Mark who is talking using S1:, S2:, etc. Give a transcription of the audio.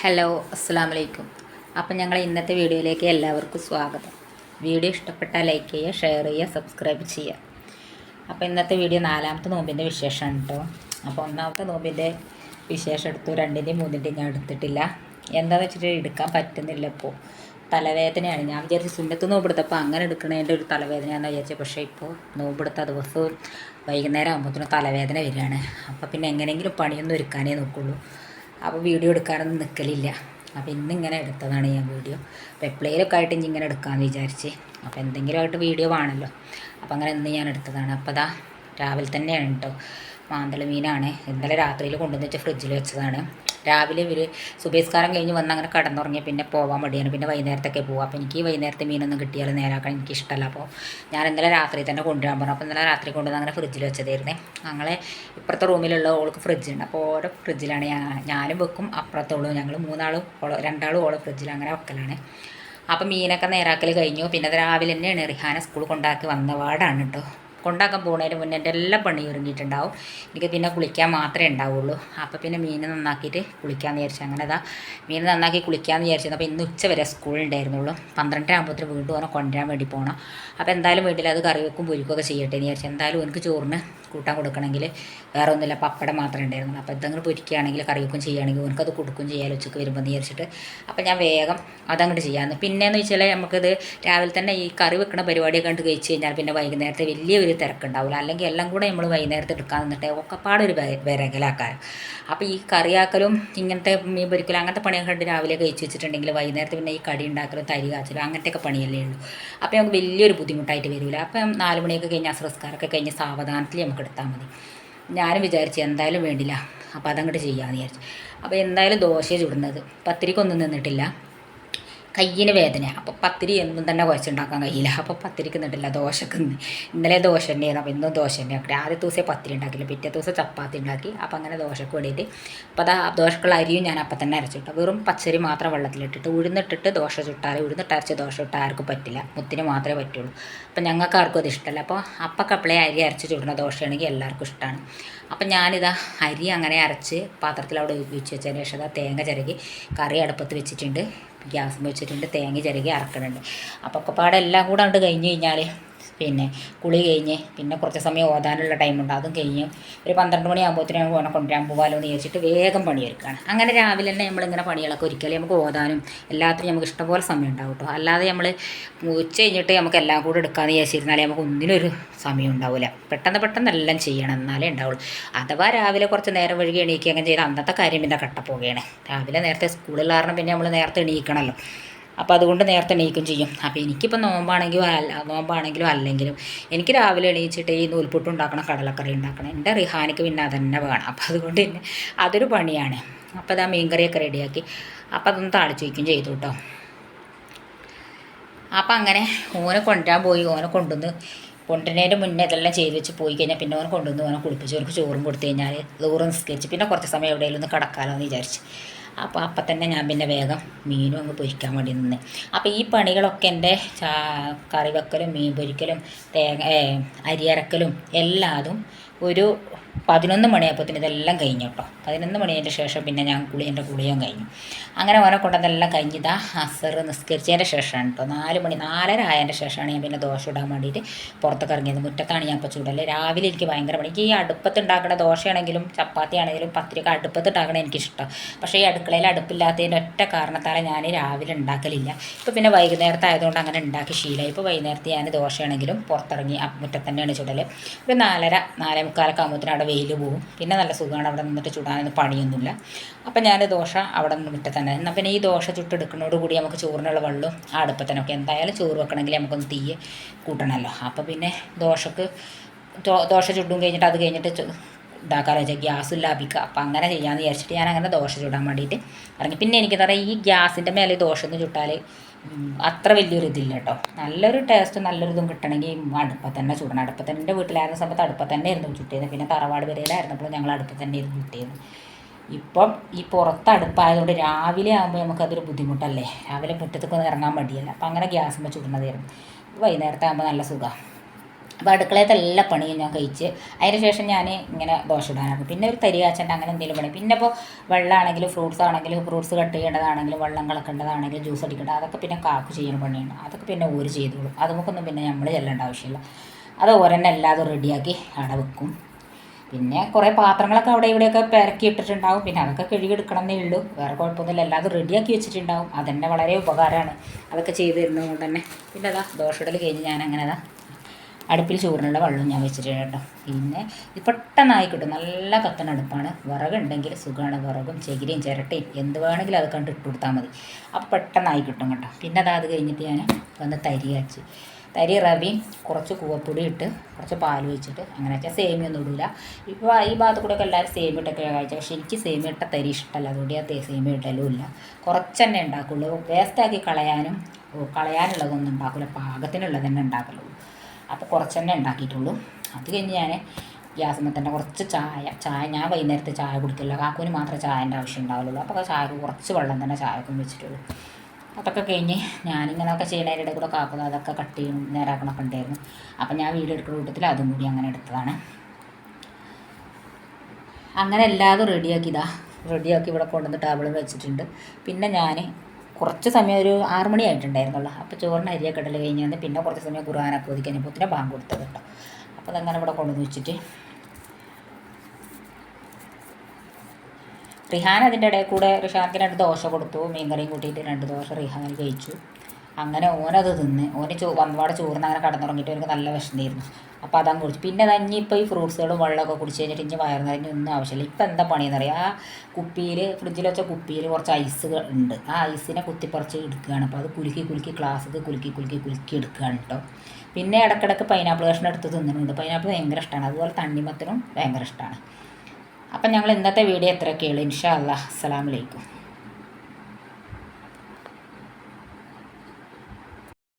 S1: Hello അസ്സാം വലൈക്കും അപ്പം ഞങ്ങൾ ഇന്നത്തെ വീഡിയോയിലേക്ക് എല്ലാവർക്കും സ്വാഗതം. വീഡിയോ ഇഷ്ടപ്പെട്ടാൽ ലൈക്ക് ചെയ്യുക ഷെയർ ചെയ്യുക സബ്സ്ക്രൈബ് ചെയ്യുക. അപ്പോൾ ഇന്നത്തെ വീഡിയോ നാലാമത്തെ നോമ്പിന്റെ വിശേഷമാണ് കേട്ടോ അപ്പോൾ ഒന്നാമത്തെ നോമ്പിന്റെ വിശേഷം എടുത്തു രണ്ടിന്റെയും മൂന്നിന്റെയും ഞാൻ എടുത്തിട്ടില്ല. എന്താണെന്ന് വെച്ചിട്ട് എടുക്കാൻ പറ്റുന്നില്ല ഇപ്പോൾ തലവേദനയാണ്. ഞാൻ വിചാരിച്ചു സുന്നത്ത് നോമ്പെടുത്തപ്പോൾ അങ്ങനെ എടുക്കണതിന്റെ ഒരു തലവേദനയാണെന്ന് വിചാരിച്ചത് പക്ഷേ ഇപ്പോൾ നോമ്പെടുത്ത ദിവസവും വൈകുന്നേരം ആകുമ്പോഴത്തേനും തലവേദന വരികയാണ്. അപ്പോൾ പിന്നെ എങ്ങനെയെങ്കിലും പണിയൊന്നും ഒരുക്കാനേ നോക്കുള്ളൂ. അപ്പോൾ വീഡിയോ എടുക്കാനൊന്നും നിൽക്കലില്ല അപ്പോൾ ഇന്നിങ്ങനെ എടുത്തതാണ് ഞാൻ വീഡിയോ. അപ്പോൾ എപ്പോഴേലൊക്കെ ആയിട്ട് ഇങ്ങനെ എടുക്കാമെന്ന് വിചാരിച്ച്. അപ്പോൾ എന്തെങ്കിലുമായിട്ട് വീഡിയോ വേണമല്ലോ അപ്പോൾ അങ്ങനെ ഇന്ന് ഞാൻ എടുത്തതാണ്. അപ്പോൾ അതാ രാവിലെ തന്നെയാണ് കേട്ടോ മാന്തള മീനാണ്. ഇന്നലെ രാത്രിയിൽ കൊണ്ടുവന്ന് വെച്ച് ഫ്രിഡ്ജിൽ വെച്ചതാണ്. രാവിലെ ഇവർ സുബേസ്കാരം കഴിഞ്ഞ് വന്ന് അങ്ങനെ കടന്നുറങ്ങി പിന്നെ പോകാൻ മടിയാണ്. പിന്നെ വൈകുന്നേരത്തൊക്കെ പോകും അപ്പോൾ എനിക്ക് വൈകുന്നേരത്തെ മീനൊന്നും കിട്ടിയാൽ നേരാക്കാൻ എനിക്ക് ഇഷ്ടമല്ല അപ്പോൾ ഞാൻ ഇന്നലെ രാത്രി തന്നെ കൊണ്ടുവരാൻ പറഞ്ഞു. അപ്പോൾ ഇന്നലെ രാത്രി കൊണ്ടുവന്ന് അങ്ങനെ ഫ്രിഡ്ജിൽ വെച്ചതായിരുന്നേ. ഞങ്ങളെ ഇപ്പുറത്തെ റൂമിലുള്ള ഓൾക്ക് ഫ്രിഡ്ജുണ്ട്. അപ്പോൾ ഓരോ ഫ്രിഡ്ജിലാണ് ഞാൻ ഞാനും വെക്കും അപ്പുറത്തുള്ളൂ ഞങ്ങൾ മൂന്നാളും ഓളോ രണ്ടാളും ഓളോ ഫ്രിഡ്ജിൽ അങ്ങനെ വെക്കലാണ്. അപ്പോൾ മീനൊക്കെ നേരാക്കൽ കഴിഞ്ഞു. പിന്നെ രാവിലെ തന്നെയാണ് റിഹാന സ്കൂൾ കൊണ്ടാക്കി വന്ന പാടാണ് കേട്ടോ കൊണ്ടാക്കാൻ പോകുന്നതിന് മുന്നേ എന്റെ എല്ലാ പണി ഒരുങ്ങിയിട്ടുണ്ടാവും എനിക്ക് പിന്നെ കുളിക്കാൻ മാത്രമേ ഉണ്ടാവുള്ളൂ. അപ്പോൾ പിന്നെ മീൻ നന്നാക്കിയിട്ട് കുളിക്കാമെന്ന് വിചാരിച്ചു. അങ്ങനെ അതാ മീൻ നന്നാക്കി കുളിക്കാമെന്ന് വിചാരിച്ചത് അപ്പോൾ ഇന്ന് ഉച്ച വരെ സ്കൂളുണ്ടായിരുന്നുള്ളൂ പന്ത്രണ്ടര ആകുമ്പോഴത്തേക്ക് വീണ്ടും ഓനെ കൊണ്ടുവരാൻ വേണ്ടി പോകണം അപ്പോൾ എന്തായാലും വീട്ടിൽ അത് കറി വെക്കും പൊരിക്കുകയൊക്കെ ചെയ്യട്ടെ എന്ന് വിചാരിച്ചു. എന്തായാലും എനിക്ക് ചോറിന് കൂട്ടാൻ കൊടുക്കണമെങ്കിൽ വേറെ ഒന്നുമില്ല പപ്പടം മാത്രമേ ഉണ്ടായിരുന്നുള്ളൂ. അപ്പോൾ എന്തെങ്കിലും പൊരിക്കുകയാണെങ്കിൽ കറിവെക്കും ചെയ്യുകയാണെങ്കിൽ എനിക്കത് കൊടുക്കും ചെയ്യാമല്ലോ ഉച്ചയ്ക്ക് വരുമ്പോൾ എന്ന് വിചാരിച്ചിട്ട്. അപ്പോൾ ഞാൻ വേഗം അതങ്ങോട്ട് ചെയ്യാമെന്ന് പിന്നെയെന്ന് വെച്ചാൽ നമുക്കിത് രാവിലെ തന്നെ ഈ കറി വെക്കണ പരിപാടിയൊക്കെ കണ്ട് കഴിച്ച് കഴിഞ്ഞാൽ പിന്നെ വൈകുന്നേരത്തെ വലിയ ഒരു തിരക്കുണ്ടാവില്ല. അല്ലെങ്കിൽ എല്ലാം കൂടെ നമ്മൾ വൈകുന്നേരത്തെ എടുക്കാൻ നിന്നിട്ട് ഒക്കെപ്പാടെ ഒരു വിരകലാക്കാൻ അപ്പോൾ ഈ കറിയാക്കലും ഇങ്ങനത്തെ മീൻ പൊരിക്കലും അങ്ങനത്തെ പണിയൊക്കെ കണ്ട് രാവിലെ കഴിച്ച് വെച്ചിട്ടുണ്ടെങ്കിൽ വൈകുന്നേരത്തെ പിന്നെ ഈ കടി ഉണ്ടാക്കലും തരി കാച്ചലും അങ്ങനത്തെയൊക്കെ പണിയല്ലേ ഉള്ളൂ. അപ്പോൾ നമുക്ക് വലിയൊരു ബുദ്ധിമുട്ടായിട്ട് വരില്ല. അപ്പം നാല് മണിയൊക്കെ കഴിഞ്ഞ് അസ്രസ്കാരമൊക്കെ കഴിഞ്ഞ് സാവധാനത്തിൽ നമുക്ക് എടുത്താൽ മതി. ഞാനും വിചാരിച്ചു എന്തായാലും വേണ്ടില്ല. അപ്പോൾ അതങ്ങോട്ട് ചെയ്യാമെന്ന് വിചാരിച്ചു. അപ്പോൾ എന്തായാലും ദോശ ചുടുന്നത്. പത്തിരിക്കൊന്നും നിന്നിട്ടില്ല കയ്യിന് വേദന. അപ്പോൾ പത്തിരി എന്നും തന്നെ കുഴച്ചുണ്ടാക്കാൻ കഴിയില്ല. അപ്പോൾ പത്തിരിക്ക് നിന്നിട്ടില്ല ദോശക്ക് ഇന്നലെ ദോശ തന്നെയായിരുന്നു. അപ്പോൾ ഇന്നും ദോശ തന്നെ ആക്കി ആദ്യ ദിവസം പത്തിരി ഉണ്ടാക്കില്ല. പിറ്റേ ദിവസം ചപ്പാത്തി ഉണ്ടാക്കി. അപ്പോൾ അങ്ങനെ ദോശക്ക് വേണ്ടിയിട്ട് അപ്പോൾ അത് ദോശക്കുള്ള അരിയും ഞാൻ അപ്പം തന്നെ അരച്ചിട്ടു. വെറും പച്ചരി മാത്രം വെള്ളത്തിലിട്ടിട്ട് ഉഴുന്നിട്ടിട്ട് ദോശ ചുട്ടാൽ ഉഴുന്നിട്ട് അരച്ച് ദോശ ചുട്ടാൽ ആർക്കും പറ്റില്ല. മുത്തിന് മാത്രമേ പറ്റുള്ളൂ. അപ്പം ഞങ്ങൾക്ക് ആർക്കും അത് ഇഷ്ടമല്ല. അപ്പോൾ അപ്പം കപ്പളെ അരി അരച്ച് ചുടുന്ന ദോശയാണെങ്കിൽ എല്ലാവർക്കും ഇഷ്ടമാണ് അപ്പം ഞാനിതാ അരി അങ്ങനെ അരച്ച് പാത്രത്തിൽ അവിടെ ഉപയോഗിച്ച് വെച്ചതിന് ശേഷം തേങ്ങ ചിരകി കറി അടുപ്പത്ത് വെച്ചിട്ടുണ്ട്. ഗ്യാസ് വെച്ചിട്ടുണ്ട് തേങ്ങ ചിരകി അറക്കണുണ്ട്. അപ്പോൾ ഒക്കെ എല്ലാം കൂടെ അങ്ങോട്ട് കഴിഞ്ഞ് കഴിഞ്ഞാൽ പിന്നെ കുളി കഴിഞ്ഞ് പിന്നെ കുറച്ച് സമയം ഓതാനുള്ള ടൈമുണ്ട് അതും കഴിഞ്ഞ് ഒരു പന്ത്രണ്ട് മണിയാകുമ്പോഴത്തേനും ഓനെ കൊണ്ടുവരാൻ പോകാമല്ലോ എന്ന് ചോദിച്ചിട്ട് വേഗം പണിയെടുക്കുകയാണ്. അങ്ങനെ രാവിലെ തന്നെ നമ്മളിങ്ങനെ പണികളൊക്കെ ഒരിക്കലും നമുക്ക് ഓതാനും എല്ലാത്തിനും നമുക്ക് ഇഷ്ടംപോലെ സമയം ഉണ്ടാവും കേട്ടോ. അല്ലാതെ നമ്മൾ ഉച്ച കഴിഞ്ഞിട്ട് നമുക്ക് എല്ലാം കൂടെ എടുക്കാമെന്ന് വിചാരിച്ചിരുന്നാലേ നമുക്ക് ഒന്നിനൊരു സമയം ഉണ്ടാവില്ല പെട്ടെന്ന് പെട്ടെന്ന് എല്ലാം ചെയ്യണം എന്നാലേ ഉണ്ടാവുള്ളൂ. അഥവാ രാവിലെ കുറച്ച് നേരം വഴുകി എണീക്കുക അങ്ങനെ ചെയ്ത് അന്നത്തെ കാര്യം പിന്നെ കട്ടപ്പോവുകയാണ് രാവിലെ നേരത്തെ സ്കൂളിൽ കാരണം പിന്നെ നമ്മൾ നേരത്തെ എണീക്കണമല്ലോ അപ്പോൾ അതുകൊണ്ട് നേരത്തെ എണീക്കും ചെയ്യും. അപ്പോൾ എനിക്കിപ്പോൾ നോമ്പാണെങ്കിലും അല്ല നോമ്പാണെങ്കിലും അല്ലെങ്കിലും എനിക്ക് രാവിലെ എണീച്ചിട്ട് ഈ നൂൽപുട്ട് ഉണ്ടാക്കണം കടലക്കറി ഉണ്ടാക്കണം എന്റെ റിഹാനിക്ക് പിന്നെ അതന്നെ വേണം. അപ്പോൾ അതുകൊണ്ട് തന്നെ അതൊരു പണിയാണ്. അപ്പോൾ അതാ മീൻകറിയൊക്കെ റെഡിയാക്കി. അപ്പോൾ അതൊന്ന് താളിച്ച് വയ്ക്കും ചെയ്തു കേട്ടോ അപ്പം അങ്ങനെ ഓനെ കൊണ്ടുവരാൻ പോയി. ഓനെ കൊണ്ടുവന്ന് കൊണ്ടുവരുന്നതിന്റെ മുന്നേ ഇതെല്ലാം ചെയ്ത് വെച്ച് പോയി കഴിഞ്ഞാൽ പിന്നെ ഓനെ കൊണ്ടുവന്ന് ഓനെ കുളിപ്പിച്ച് അവർക്ക് ചോറും കൊടുത്തു കഴിഞ്ഞാൽ ദൂരം നിസ്കരിച്ച് പിന്നെ കുറച്ച് സമയം എവിടെയെങ്കിലും ഒന്ന് കിടക്കാമല്ലോ എന്ന് വിചാരിച്ച്. അപ്പോൾ അപ്പം തന്നെ ഞാൻ പിന്നെ വേഗം മീനും അങ്ങ് പൊരിക്കാൻ വേണ്ടി നിന്ന്. അപ്പോൾ ഈ പണികളൊക്കെ എന്റെ കറി വെക്കലും മീൻ പൊരിക്കലും തേങ്ങ അരിയറക്കലും എല്ലാതും ഒരു പതിനൊന്ന് മണിയായപ്പത്തിന് ഇതെല്ലാം കഴിഞ്ഞു കേട്ടോ. പതിനൊന്ന് മണിയതിന്റെ ശേഷം പിന്നെ ഞാൻ കുളി എന്റെ കുളിയും കഴിഞ്ഞു. അങ്ങനെ ഓരോ കൊണ്ടതെല്ലാം കഴിഞ്ഞിതാ അസർ നിസ്കരിച്ചതിന്റെ ശേഷമാണ് കേട്ടോ. നാല് മണി നാലര ആയതിന്റെ ശേഷമാണ് ഞാൻ പിന്നെ ദോശ ഇടാൻ വേണ്ടിയിട്ട് പുറത്തൊക്കെ ഇറങ്ങിയത്. മുറ്റത്താണ് ഞാൻ ഇപ്പോൾ ചൂടല്ലേ രാവിലെ എനിക്ക് ഭയങ്കര പണി. ഈ അടുപ്പത്ത് ഉണ്ടാക്കുന്ന ദോശയാണെങ്കിലും ചപ്പാത്തി ആണെങ്കിലും പത്തിരിക്ക അടുപ്പത്ത് ഉണ്ടാക്കണ എനിക്കിഷ്ടം. പക്ഷേ ഈ അടുക്കളയിൽ അടുപ്പില്ലാത്തതിന്റെ ഒറ്റ കാരണത്താൽ ഞാൻ രാവിലെ ഉണ്ടാക്കലില്ല. ഇപ്പോൾ പിന്നെ വൈകുന്നേരത്തെ ആയതുകൊണ്ട് അങ്ങനെ ഉണ്ടാക്കി ശീലമായി ഇപ്പോൾ വൈകുന്നേരത്തെ ഞാൻ ദോശയാണെങ്കിലും പുറത്തിറങ്ങി മുറ്റത്തന്നെയാണ് ചുടൽ ഒരു നാലര നാലേ മുക്കാലൊക്കെ ആകുമ്പോഴത്തേനും അവിടെ വെയിൽ പോവും. പിന്നെ നല്ല സുഖമാണ്. അവിടെ നിന്നിട്ട് ചുടാനൊന്നും പണിയൊന്നുമില്ല. അപ്പം ഞാൻ ദോശ അവിടെ നിന്ന് മുറ്റത്ത് തന്നെ എന്നാൽ പിന്നെ ഈ ദോശ ചുട്ടെടുക്കുന്നതോട് കൂടി നമുക്ക് ചോറിനുള്ള വെള്ളം അടുപ്പത്തനൊക്കെ എന്തായാലും ചോറ് വെക്കണമെങ്കിൽ നമുക്കൊന്ന് തീ കൂട്ടണമല്ലോ. അപ്പോൾ പിന്നെ ദോശക്ക് ദോശ ചുട്ടും കഴിഞ്ഞിട്ട് അത് കഴിഞ്ഞിട്ട് ഇതാക്കാലോ വെച്ചാൽ ഗ്യാസ് ലാഭിക്കുക. അപ്പം അങ്ങനെ ചെയ്യാമെന്ന് വിചാരിച്ചിട്ട് ഞാൻ അങ്ങനെ ദോശ ചുടാൻ വേണ്ടിയിട്ട് ഇറങ്ങി. പിന്നെ എനിക്ക് പറയാം ഈ ഗ്യാസിന്റെ മേലെ ദോശ ഒന്ന് ചുട്ടാൽ അത്ര വലിയൊരു ഇതില്ല കേട്ടോ. നല്ലൊരു ടേസ്റ്റ് നല്ലൊരു ഇതും കിട്ടണമെങ്കിൽ അടുപ്പത്ത് തന്നെ ചൂടണം. അടുപ്പത്ത് എന്റെ വീട്ടിലായിരുന്ന സമയത്ത് അടുപ്പത്ത് തന്നെ ആയിരുന്നു ചുട്ടിയത്. പിന്നെ തറവാട് വരയിലായിരുന്നപ്പോൾ ഞങ്ങൾ അടുപ്പത്ത് തന്നെ ഇരുന്ന് ചുട്ടിയത്. ഇപ്പം ഈ പുറത്ത് അടുപ്പായതുകൊണ്ട് രാവിലെ ആകുമ്പോൾ നമുക്കതൊരു ബുദ്ധിമുട്ടല്ലേ? രാവിലെ മുറ്റത്തൊക്കെ ഒന്ന് ഇറങ്ങാൻ മടിയല്ല. അപ്പം അങ്ങനെ ഗ്യാസ് ചുടുന്നതായിരുന്നു. വൈകുന്നേരത്തെ ആകുമ്പോൾ നല്ല സുഖമാണ് അപ്പോൾ അടുക്കളയത്തെ എല്ലാ പണിയും ഞാൻ കഴിച്ച്. അതിന് ശേഷം ഞാൻ ഇങ്ങനെ ദോശ ഇടാനാണ്. പിന്നെ ഒരു തരി കാച്ചണ്ട അങ്ങനെ എന്തെങ്കിലും പണി. പിന്നെ ഇപ്പോൾ വെള്ളമാണെങ്കിലും ഫ്രൂട്ട്സ് ആണെങ്കിലും ഫ്രൂട്ട്സ് കട്ട് ചെയ്യേണ്ടതാണെങ്കിലും വെള്ളം കളക്കേണ്ടതാണെങ്കിലും ജ്യൂസ് അടിക്കേണ്ടത് അതൊക്കെ പിന്നെ കാക്ക് ചെയ്യുന്ന പണിയാണ്. അതൊക്കെ പിന്നെ ഊര് ചെയ്തോളും. അതുമൊക്കൊന്നും പിന്നെ നമ്മൾ ചെല്ലേണ്ട ആവശ്യമില്ല. അത് ഓരെന്നെ എല്ലാതും റെഡിയാക്കി അവിടെ വെക്കും. പിന്നെ കുറേ പാത്രങ്ങളൊക്കെ അവിടെ ഇവിടെയൊക്കെ പെരക്കി ഇട്ടിട്ടുണ്ടാവും. പിന്നെ അതൊക്കെ കഴുകിയെടുക്കണം എന്നേ ഉള്ളൂ. വേറെ കുഴപ്പമൊന്നുമില്ല. എല്ലാതും റെഡിയാക്കി വെച്ചിട്ടുണ്ടാവും. അതെന്നെ വളരെ ഉപകാരമാണ്. അതൊക്കെ ചെയ്തു തരുന്നത് കൊണ്ട് തന്നെ. പിന്നെ അതാ ദോശയിടൽ കഴിഞ്ഞ് ഞാൻ അങ്ങനെ അതാ അടുപ്പിൽ ചൂടിനുള്ള വെള്ളം ഞാൻ വെച്ചിട്ടുണ്ട് കേട്ടോ. പിന്നെ ഇത് പെട്ടെന്നായി കിട്ടും. നല്ല കത്തണ അടുപ്പാണ്. വിറകുണ്ടെങ്കിൽ സുഖമാണ്. വിറകും ചകിരിയും ചിരട്ടയും എന്ത് വേണമെങ്കിലും അത് കണ്ട് ഇട്ട് കൊടുത്താൽ മതി. അപ്പോൾ പെട്ടെന്നായി കിട്ടും കേട്ടോ. പിന്നെ അതാത് കഴിഞ്ഞിട്ട് ഞാൻ വന്ന് തരി കാച്ചി. തരി റവിയും കുറച്ച് കൂവപ്പൊടി ഇട്ട് കുറച്ച് പാൽ വെച്ചിട്ട് അങ്ങനെ വെച്ചാൽ സേമിയൊന്നും ഇടില്ല ഇപ്പോൾ ഈ ഭാഗത്ത് കൂടെയൊക്കെ എല്ലാവരും സേമി ഇട്ടൊക്കെ കഴിച്ചാൽ പക്ഷേ എനിക്ക് സേമി ഇട്ട തരി ഇഷ്ടമല്ല. അതുകൊണ്ട് തേ- സേമി ഇട്ടലും ഇല്ല. കുറച്ച് തന്നെ ഉണ്ടാക്കുള്ളൂ. വേസ്റ്റാക്കി കളയാനും കളയാനുള്ളതൊന്നും ഉണ്ടാക്കില്ല പാകത്തിനുള്ളത് തന്നെ ഉണ്ടാക്കുള്ളൂ അപ്പോൾ കുറച്ച് തന്നെ ഉണ്ടാക്കിയിട്ടുള്ളൂ. അത് കഴിഞ്ഞ് ഞാൻ ഗ്യാസുമ്മ തന്നെ കുറച്ച് ചായ ചായ ഞാൻ വൈകുന്നേരത്തെ ചായ കുടിക്കില്ല കാക്കുവിന് മാത്രമേ ചായന്റെ ആവശ്യം ഉണ്ടാവുള്ളൂ. അപ്പോൾ ചായ കുറച്ച് വെള്ളം തന്നെ ചായക്കും വെച്ചിട്ടുള്ളൂ. അതൊക്കെ കഴിഞ്ഞ് ഞാനിങ്ങനെയൊക്കെ ചെയ്യുന്നതിന്റെ ഇടയിൽ കൂടെ കാക്കുന്നത് അതൊക്കെ കട്ട് ചെയ്യും നേരാക്കണമൊക്കെ ഉണ്ടായിരുന്നു. അപ്പം ഞാൻ വീഡിയോ എടുക്കുന്ന കൂട്ടത്തിൽ അതും കൂടി അങ്ങനെ എടുത്തതാണ്. അങ്ങനെ എല്ലാതും റെഡിയാക്കിയതാ റെഡിയാക്കി ഇവിടെ കൊണ്ടുവന്ന് ടേബിളിൽ വെച്ചിട്ടുണ്ട്. പിന്നെ ഞാൻ കുറച്ച് സമയം ഒരു ആറ് മണി ആയിട്ടുണ്ടായിരുന്നുള്ളൂ. അപ്പോൾ ചോറിന് അരിയൊക്കെ ഇടൽ കഴിഞ്ഞ് വന്ന് പിന്നെ കുറച്ച് സമയം ഖുർആാനൊക്കെ ഒതുക്കി കഴിഞ്ഞപ്പോൾ ബാങ്ക് കൊടുത്തത് കേട്ടോ. അപ്പോൾ അതങ്ങനെ ഇവിടെ കൊണ്ടുവന്ന് വെച്ചിട്ട്. റിഹാൻ അതിന്റെ ഇടയിൽ കൂടെ റിഹാൻക്ക് രണ്ട് ദോശ കൊടുത്തു. മീൻകറിയും കൂട്ടിയിട്ട് രണ്ട് ദോശ റിഹാൻ കഴിച്ചു. അങ്ങനെ ഓനത് തിന്ന്. ഓന് ചോ വന്നപാട് ചോറിന് അങ്ങനെ കടന്നുറങ്ങിയിട്ട് എനിക്ക് നല്ല വിഷമായിരുന്നു അപ്പോൾ അതങ്ങ് കുടിച്ചു. പിന്നെ തന്നെ ഇപ്പോൾ ഈ ഫ്രൂട്ട്സുകളും വെള്ളമൊക്കെ കുടിച്ച് കഴിഞ്ഞിട്ട് ഇനി വയറ് നിറഞ്ഞ് ഒന്നും ആവശ്യമില്ല. ഇപ്പം എന്താ പണിയെന്ന് അറിയാം ആ കുപ്പിയിൽ ഫ്രിഡ്ജിൽ വെച്ച കുപ്പിയിൽ കുറച്ച് ഐസ് ഉണ്ട്. ആ ഐസിനെ കുത്തിപ്പറിച്ച് എടുക്കുകയാണ്. അപ്പോൾ അത് കുലുക്കി കുലുക്കി ഗ്ലാസ്സിൽ കുലുക്കി കുലുക്കി കുലുക്കി എടുക്കുകയാണ് കേട്ടോ പിന്നെ ഇടയ്ക്കിടയ്ക്ക് പൈനാപ്പിൾ കഷ്ണം എടുത്ത് തിന്നുന്നുണ്ട് പൈനാപ്പിൾ ഭയങ്കര ഇഷ്ടമാണ് അതുപോലെ തണ്ണിമത്തനും ഭയങ്കര ഇഷ്ടമാണ് അപ്പം ഞങ്ങൾ ഇന്നത്തെ വീഡിയോ എത്രയൊക്കെയുള്ളൂ ഇൻഷാ അല്ലാ അസ്സലാമലൈക്കും